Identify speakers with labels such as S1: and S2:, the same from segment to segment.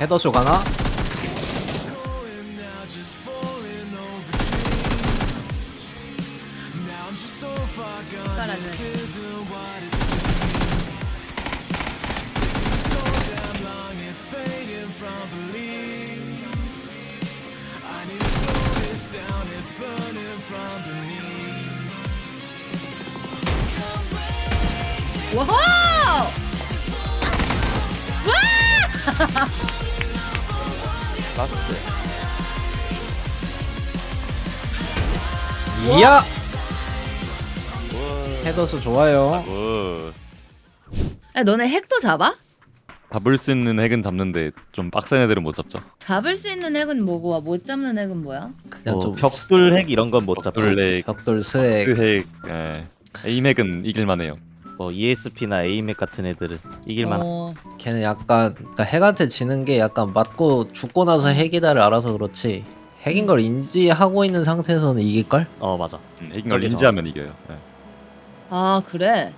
S1: 헤더쇼 가나?
S2: 깔아줘. 와우!
S3: 라스트
S1: 이야!
S3: 굿
S1: 헤더쇼 좋아요.
S3: 굿
S2: 야, 너네 핵도 잡아?
S3: 잡을 수 있는 핵은 잡는데 좀 빡센 애들은 못 잡죠
S2: 잡을 수 있는 핵은 뭐고 못 잡는 핵은 뭐야?
S1: 그냥
S4: 뭐
S1: 좀
S4: 벽돌 핵 이런 건 못 잡고
S3: 벽돌 핵
S1: 벽돌 스액.
S3: 스핵 예. 에임 핵은 이길만해요
S4: 뭐 ESP나 에이맥 같은 애들은 이길만
S2: 어,
S1: 걔는 약간 그러니까 핵한테 지는 게 약간 맞고 죽고 나서 핵이다를 알아서 그렇지 핵인 걸 인지하고 있는 상태에서는 이길 걸?
S4: 어 맞아
S3: 음, 핵인 걸
S4: 저기서.
S3: 인지하면 이겨요 예.
S2: 아 그래?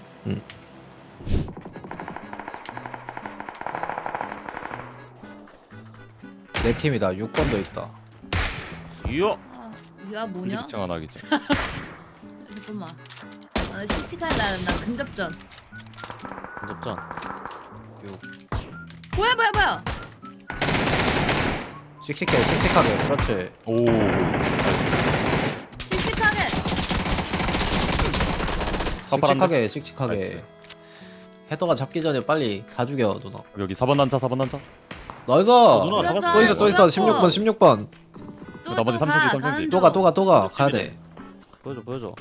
S1: 내 팀이다 6번도 있다
S4: 유어
S2: 아, 야 뭐냐?
S3: 이기청 하나 하기죠
S2: 잠깐만. 아, 나 씩씩하다. 나 근접전.
S4: 접전
S2: 뭐야 뭐야 뭐야?
S1: 씩씩해 씩씩하게 그렇지
S3: 오 나이스
S2: 씩씩하게.
S1: 씩씩하게
S3: 깜빡한데?
S1: 씩씩하게
S3: 나이스.
S1: 헤더가 잡기 전에 빨리 다 죽여 누나
S3: 여기 4번 단차 4번 단차
S1: 나이스
S4: 누나,
S2: 죽였어,
S1: 또 있어 또 있어
S2: 죽였어.
S1: 16번 16번
S2: 또,
S3: 나머지
S2: 또
S3: 삼천지,
S2: 가,
S3: 삼천지.
S2: 가는
S1: 또가
S2: 중.
S1: 또가 또가 가야 돼
S4: 보여줘 보여줘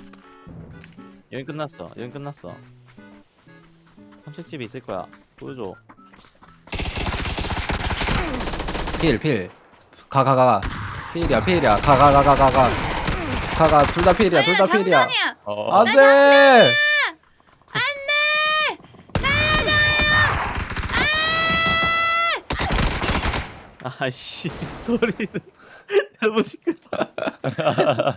S4: 여긴 끝났어. 여긴 끝났어. 삼식집이 있을 거야. 보여줘.
S1: 필 필 가 가 가 가. 필이야 필이야. 가 가 가 가 가 가. 가 가. 둘 다 필이야 둘 다 필이야.
S2: 장난이야.
S3: 어,
S1: 안 돼!
S4: 아이씨 소리는 너무 시끄러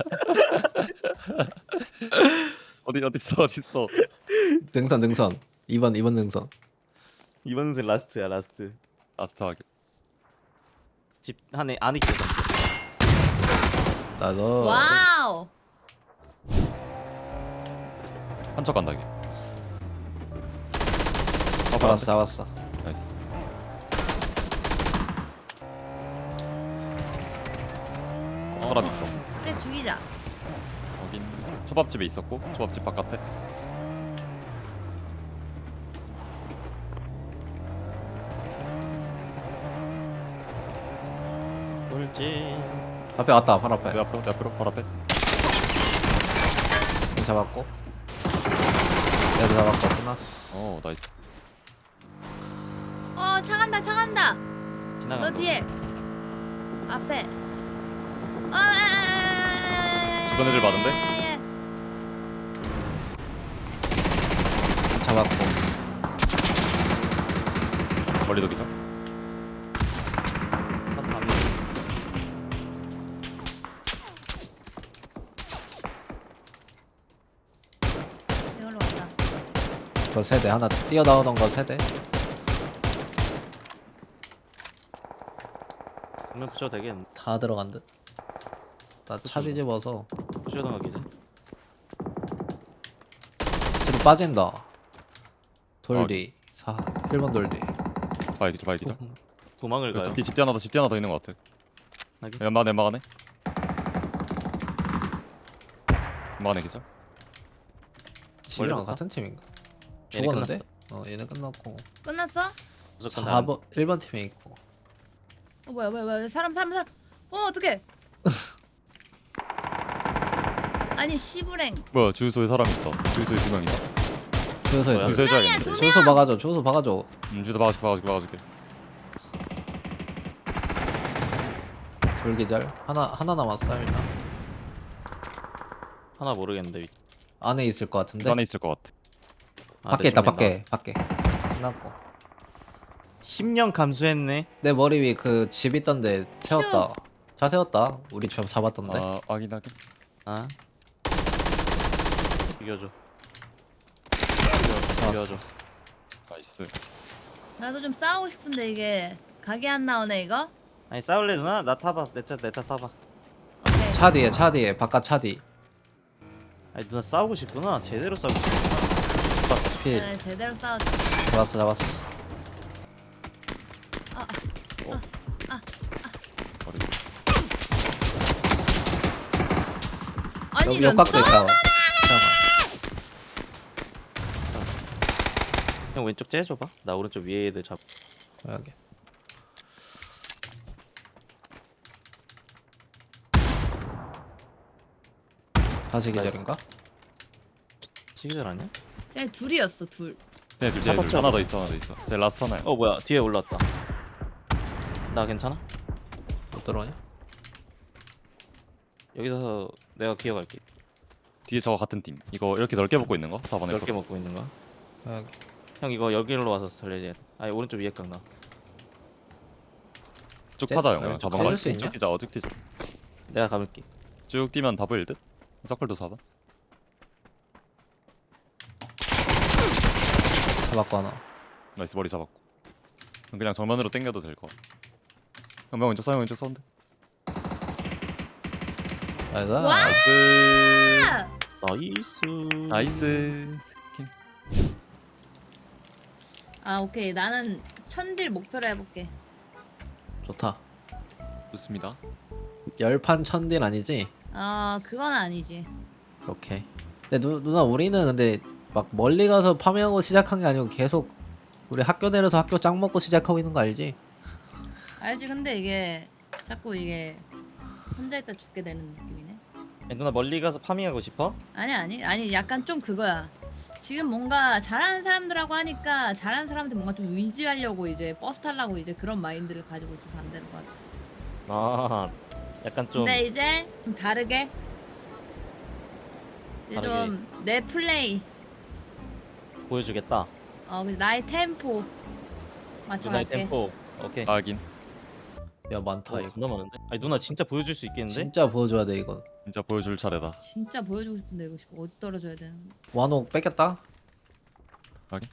S3: 어디 어디 있어 어디 있어
S1: 능선 능선. 2번 2번 능선.
S4: 이번 생 라스트야 라스트.
S3: 라스트 하기
S4: 집 안에 안에 끼어서
S1: 나도.
S2: 와우.
S3: 한척 간다 이게. 어,
S1: 잡았어 잡았어.
S3: 나이스. 어, 사람 있어
S2: 이제 죽이자.
S3: 초밥집에 있었고 초밥집 바깥에.
S4: 돌진.
S1: 앞에 왔다 바로
S3: 내
S1: 앞에.
S3: 앞으로 내 앞으로 바로 앞에.
S1: 잡았고. 얘도 잡았고. 끝났어.
S3: 어 나이스.
S2: 어 차 간다 차 간다.
S4: 지나가
S2: 너 뒤에. 앞에. 아, 아, 아, 아, 아, 아,
S3: 주변 애들 많은데?
S1: 잡았고.
S3: 멀리도 기절
S2: 아. 이걸로 왔다.
S1: 그 세대 하나 뛰어나오던 거 세대?
S4: 그러면 붙여도 되겠네.
S1: 다 들어간 듯. 나 차 뒤집어서.
S4: 붙여도 가기지.
S1: 뒤로 빠진다 돌뒤 4 1번 돌뒤
S3: 바이 기절 바이 기절
S4: 도망을 가요
S3: 집, 집뒤 하나 더 집 뒤 하나 더 있는 것 같아
S4: 확인.
S3: 연막 연막 안에 연막 안에 기절
S1: 집이랑
S4: 갔다?
S1: 같은 팀인가
S4: 얘네
S1: 죽었는데?
S4: 끝났어.
S1: 어 얘네 끝났고
S2: 끝났어?
S4: 무조건 다
S1: 4번 1번 팀에 있고
S2: 어 뭐야 뭐야 뭐야 사람 사람 사람. 어 어떡해? 아니 씨부랭.
S3: 뭐야 주유소에 사람 있다 주유소에 두 명이다
S1: 돌
S3: 주유소 해줘야겠는데
S2: 두
S1: 주유소 박아줘 주유소 박아줘.
S3: 음 주유소 박아줄게 박아줄게 박아줄게.
S1: 돌기절. 하나 하나 남았어 일단.
S4: 하나 모르겠는데 위치.
S1: 안에 있을 것 같은데?
S3: 그 안에 있을 것 같아.
S4: 아,
S1: 밖에
S4: 내
S1: 있다
S4: 정면
S1: 밖에 밖에. 끝났고.
S4: 나와. 10년 감수했네.
S1: 내 머리 위 그 집 있던데 세웠다. 차 세웠다. 우리 좀 잡았던데?
S3: 아 확인 확인
S4: 아. 죽여줘
S1: 아.
S4: 죽여줘
S3: 나이스
S2: 나도 좀 싸우고 싶은데 이게 각이 안 나오네 이거?
S4: 아니 싸울래 누나? 나 타봐 내차내차 타봐
S2: 오케이
S1: 차 뒤에 차 뒤에 바깥 차 뒤.
S4: 아니 누나 싸우고 싶구나 제대로 싸우고 싶구나
S1: 필.
S2: 네, 제대로 싸웠지
S1: 잡았어 잡았어.
S2: 아니
S1: 여기
S2: 이런
S1: 옆각도
S2: 써?
S1: 있다.
S4: 형 왼쪽 째줘봐 나 오른쪽 위에 애들 잡
S1: 여기. 다시 기절인가?
S4: 시기들 아니야?
S2: 쟤 둘이었어 둘
S3: 네, 둘, 첫쟤 둘. 하나 더 있어, 하나 더 있어. 제 라스트 하나야.
S4: 어 뭐야 뒤에 올라왔다 나 괜찮아?
S1: 못 들어오냐?
S4: 여기서 내가 기어갈게
S3: 뒤에 저거 같은 팀. 이거 이렇게 넓게 먹고 있는 거? 4번에.
S4: 넓게 먹고 있는 거야
S1: 여기.
S4: 형 이거 여기로 와서 살려야 돼 아니 오른쪽 위에 깡나
S3: 쭉
S1: 쟤-
S3: 타자 형.
S4: 쟤
S3: 자동
S1: 해줄
S3: 가.
S1: 수 있냐?
S3: 쭉 뛰자. 어, 쭉 뛰자.
S4: 내가 감을게
S3: 쭉 뛰면 다 보일 듯. 서클도 4번.
S1: 잡았고 하나.
S3: 나이스 머리 잡았고. 그럼 그냥 정면으로 당겨도 될 거. 한명 왼쪽 싸움 왼쪽 사운드.
S1: 나이스.
S2: 와!
S3: 나이스.
S4: 나이스
S3: 나이스.
S2: 아 오케이 나는 천딜 목표로 해볼게
S1: 좋다.
S3: 좋습니다.
S1: 열판 천딜 아니지?
S2: 아 그건 아니지
S1: 오케이. 근데 누, 누나 우리는 근데 막 멀리 가서 파밍하고 시작한 게 아니고 계속 우리 학교 내려서 학교 짱 먹고 시작하고 있는 거 알지?
S2: 알지 근데 이게 자꾸 이게 혼자 있다 죽게 되는 느낌이네
S4: 야, 누나 멀리 가서 파밍하고 싶어?
S2: 아니 아니 아니 약간 좀 그거야 지금 뭔가 잘하는 사람들하고 하니까 잘하는 사람한테 뭔가 좀 의지하려고 이제 버스 타려고 이제 그런 마인드를 가지고 있어서 안 되는 것 같아
S4: 아 약간 좀
S2: 근데 이제 좀 다르게 이제
S4: 다르게.
S2: 좀내 플레이
S4: 보여주겠다
S2: 어 그래서 나의 템포
S4: 누나의
S2: 맞춰갈게
S4: 템포 오케이
S3: 하긴.
S1: 야 많다
S4: 어,
S1: 이거.
S4: 존나 많은데? 아니 누나 진짜 보여줄 수 있겠는데?
S1: 진짜 보여줘야 돼 이건.
S3: 진짜 보여줄 차례다.
S2: 진짜 보여주고 싶은데 이거 어디 떨어져야 되는
S1: 완호 뺏겼다.
S3: 하긴.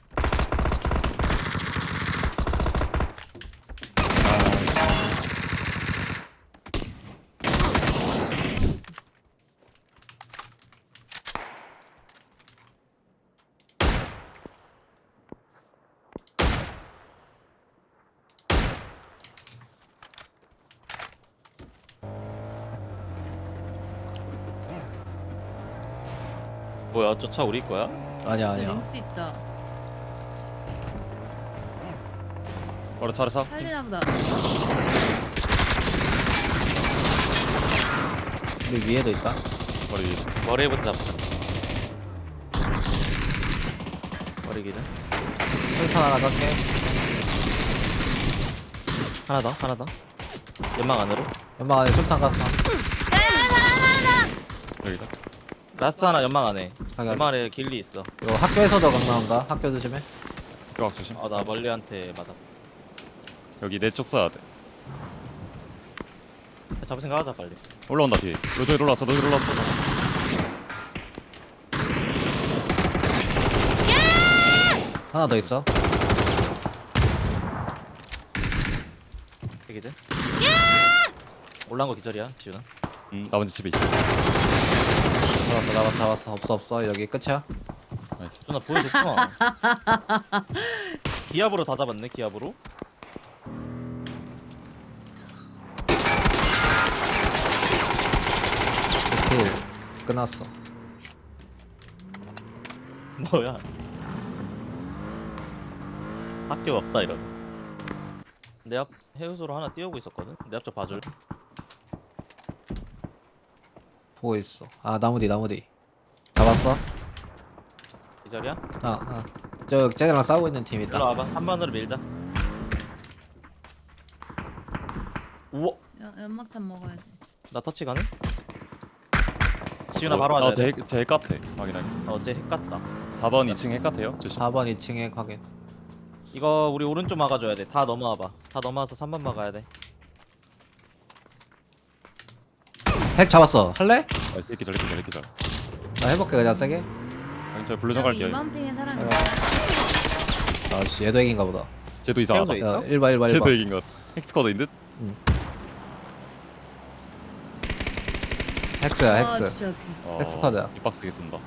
S4: 뭐야 저 차 우리 거야?
S1: 아니야
S2: 근데
S1: 아니야.
S2: 링스 있다
S3: 바로 차례 차.
S2: 살리나 보다
S1: 우리 위에도 있다.
S3: 머리 위에.
S4: 머리부터 잡자 머리 기준
S1: 술탄 하나 깎게.
S4: 하나 더 하나 더 연막 안으로
S1: 연막 안에 술탄 갔어.
S3: 여기다.
S4: 라스트 하나 연막 안에
S1: 가게
S4: 연막 안에 길리 있어
S1: 이거 학교에서도 강 나온다. 학교 조심해.
S3: 뼈각 조심.
S4: 아 나 멀리한테 맞아
S3: 여기 내쪽 쏴야 돼.
S4: 잡을 생각 하자 빨리
S3: 올라온다 뒤에. 너희 올라왔어. 너희 올라왔어.
S1: 하나 더 있어.
S4: 기준 올라온 거 기절이야 지훈아
S3: 음, 나 먼저 집에 있어.
S1: 잡았어 잡았어 잡았어. 없어 없어. 여기 끝이야.
S3: 나이스.
S4: 누나 보여줬구나 기압으로 다 잡았네 기압으로
S1: 킬 끝났어.
S4: 뭐야 학교 없다 이런 내 앞 해우소로 하나 띄우고 있었거든 내 앞쪽 봐줄래?
S1: 보고 있어. 아 나무 뒤 나무 뒤. 잡았어.
S4: 기절이야?
S1: 아 아. 저 쟤네랑 싸우고 있는 팀
S4: 일로
S1: 있다.
S4: 와봐 3번으로 밀자 우와
S2: 연- 연막탄 먹어야지
S4: 나 터치 가능? 지훈아 바로
S3: 아,
S4: 하자
S3: 제, 핵- 제 핵같아. 확인하게.
S4: 어제 핵 같다
S3: 4번 2층 핵같아요. 조심.
S1: 4번 2층에 확인.
S4: 이거 우리 오른쪽 막아줘야 돼다 넘어와봐 다 넘어와서 3번 막아야 돼
S1: 핵 잡았어. 할래?
S3: 나이스. 이렇게 잘, 이렇게 잘, 이렇게 잘.
S1: 나 해볼게 그냥 세게.
S3: 아니, 저 블루정
S2: 여기
S3: 갈게요.
S2: 2번 핑에 사람이
S1: 아씨 얘도 핵인가 보다.
S3: 쟤도 이상하다.
S4: 해우소 있어?
S1: 야 1번 1번
S3: 쟤도
S1: 1번.
S3: 핵인 것 같아. 헥스커드인 듯?
S1: 헥스야
S2: 아, 오케이.
S3: 어,
S1: 헥스커드야.
S3: 뒷박스게 쏜다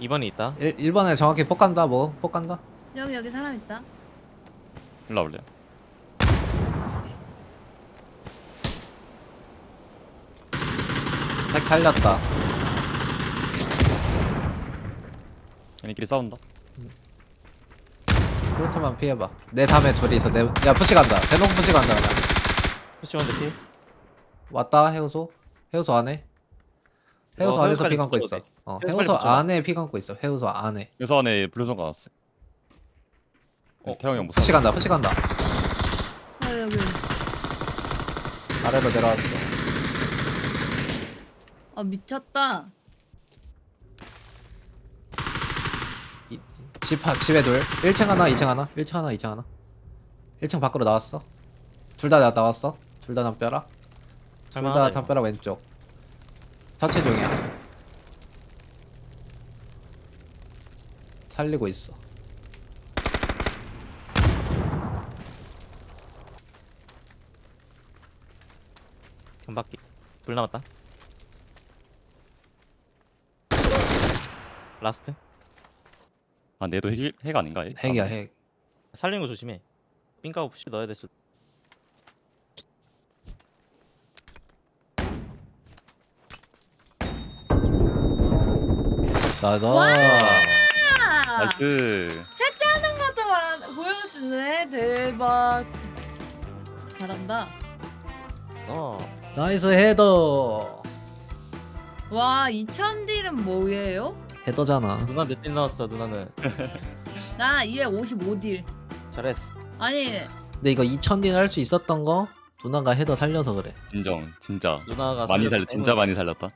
S4: 2번이 있다
S1: 1, 1번에 정확히 폭 간다 뭐 폭 간다
S2: 여기 여기 사람 있다.
S3: 일로 와볼래?
S1: 헥 살렸다.
S3: 얘네끼리 싸운다?
S1: 프로토만 피해봐. 내 다음에 둘이 있어. 내, 야 푸시 간다. 대놓고 푸시 간다 그냥.
S4: 푸시원드 피.
S1: 왔다 해우소? 해우소 안에? 해우소
S4: 어,
S1: 안에서
S4: 해우소
S1: 피 감고
S4: 빨리
S1: 있어.
S4: 붙여도
S1: 어
S4: 해우소
S1: 해우소
S4: 빨리 붙여봐.
S1: 안에 피 감고 있어. 해우소 안에.
S3: 여기서 안에 블루존 가놨어. 어, 태형이 형못
S1: 푸시 간다 푸시 간다.
S2: 아, 여기.
S1: 아래로 내려왔어
S2: 아 미쳤다.
S1: 이- 집, 하- 집에 둘. 1층 하나 2층 하나. 1층 하나 2층 하나. 1층 밖으로 나왔어. 둘 다 나왔어. 둘 다 담벼락 둘다
S4: 할만하다, 이거.
S1: 담벼락 왼쪽. 터치 중이야. 살리고 있어.
S4: 경박기. 둘 남았다 라스트
S3: 아 내도 핵, 핵 아닌가 얘?
S1: 핵이야
S3: 아,
S1: 핵
S4: 살리는 거 조심해 삥까고 푸시 넣어야 될 수도
S1: 나이스
S2: 아,
S3: 나이스
S2: 해체하는 것도 만 보여주네. 대박. 잘한다.
S4: 어
S1: 나이스 헤더
S2: 와 2000딜은 뭐예요?
S1: 헤더잖아.
S4: 누나 몇 딜 나왔어 누나는?
S2: 나 255딜.
S4: 잘했어.
S2: 아니.
S1: 근데 이거 2000딜 할 수 있었던 거 누나가 헤더 살려서 그래.
S3: 인정 진짜.
S4: 누나가
S3: 많이
S4: 살렸기
S3: 살렸 진짜
S4: 때문에
S3: 많이 살렸다